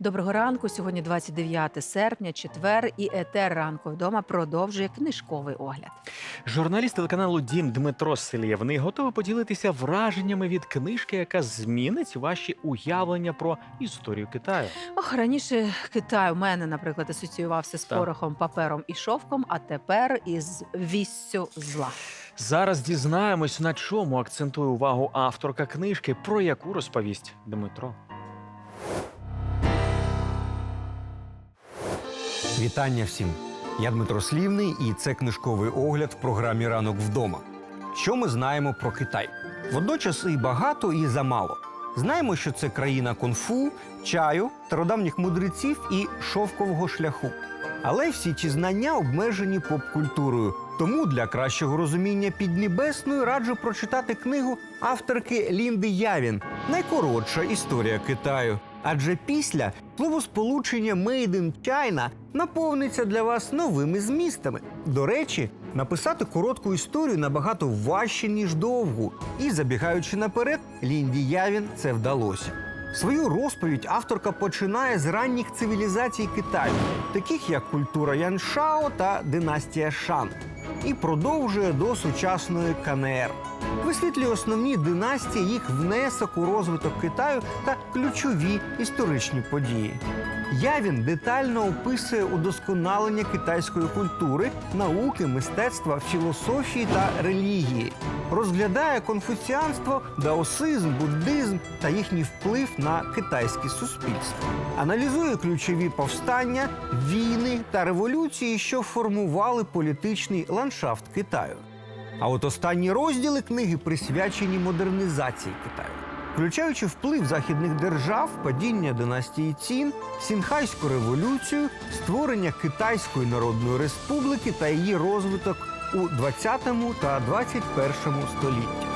Доброго ранку. Сьогодні 29 серпня, четвер, і етер ранку вдома продовжує книжковий огляд. Журналіст телеканалу Дім Дмитро Селєвний готовий поділитися враженнями від книжки, яка змінить ваші уявлення про історію Китаю. Ох, раніше Китай у мене, наприклад, асоціювався з Так. порохом, папером і шовком, а тепер із віссю зла. Зараз дізнаємось, на чому акцентує увагу авторка книжки, про яку розповість Дмитро. Вітання всім! Я Дмитро Слівний, і це книжковий огляд в програмі Ранок вдома. Що ми знаємо про Китай? Водночас і багато, і замало. Знаємо, що це країна кунг-фу, чаю, стародавніх мудреців і шовкового шляху. Але всі ці знання обмежені поп-культурою. Тому для кращого розуміння Піднебесної раджу прочитати книгу авторки Лінди Явін Найкоротша історія Китаю. Адже після словосполучення «Made in China» наповниться для вас новими змістами. До речі, написати коротку історію набагато важче, ніж довгу. І забігаючи наперед, Лінді Явін це вдалося. Свою розповідь авторка починає з ранніх цивілізацій Китаю, таких як культура Яншао та династія Шан, і продовжує до сучасної КНР. Висвітлює основні династії, їх внесок у розвиток Китаю та ключові історичні події. Явін детально описує удосконалення китайської культури, науки, мистецтва, філософії та релігії, розглядає конфуціанство, даосизм, буддизм та їхній вплив на китайське суспільство, аналізує ключові повстання, війни та революції, що формували політичний ландшафт Китаю. А от останні розділи книги присвячені модернізації Китаю, включаючи вплив західних держав, падіння династії Цін, Сінхайську революцію, створення Китайської Народної Республіки та її розвиток у 20 та 21 століттях.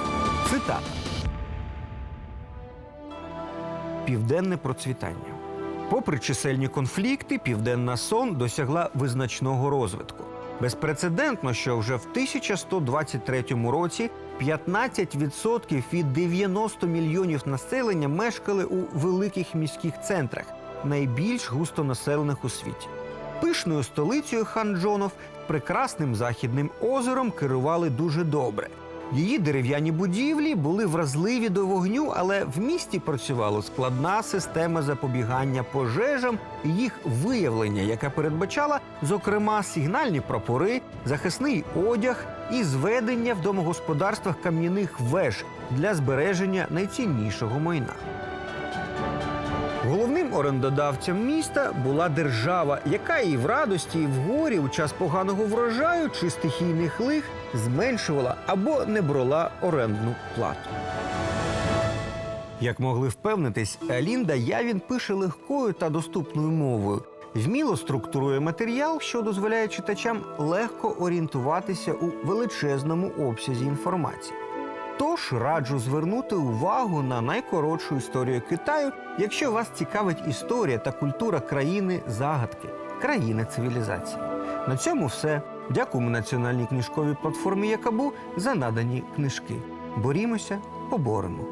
Цитата. Південне процвітання. Попри чисельні конфлікти, Південна Сон досягла визначного розвитку. Безпрецедентно, що вже в 1123 році 15% від 90 мільйонів населення мешкали у великих міських центрах, найбільш густонаселених у світі. Пишною столицею Ханджонов прекрасним західним озером керували дуже добре. Її дерев'яні будівлі були вразливі до вогню, але в місті працювала складна система запобігання пожежам і їх виявлення, яка передбачала, зокрема, сигнальні прапори, захисний одяг і зведення в домогосподарствах кам'яних веж для збереження найціннішого майна. Головним орендодавцем міста була держава, яка і в радості, і в горі у час поганого врожаю чи стихійних лих зменшувала або не брала орендну плату. Як могли впевнитись, Лінда Явін пише легкою та доступною мовою. Вміло структурує матеріал, що дозволяє читачам легко орієнтуватися у величезному обсязі інформації. Тож раджу звернути увагу на найкоротшу історію Китаю, якщо вас цікавить історія та культура країни загадки, країни цивілізації. На цьому все. Дякуємо національній книжковій платформі Якабу за надані книжки. Борімося, поборемо.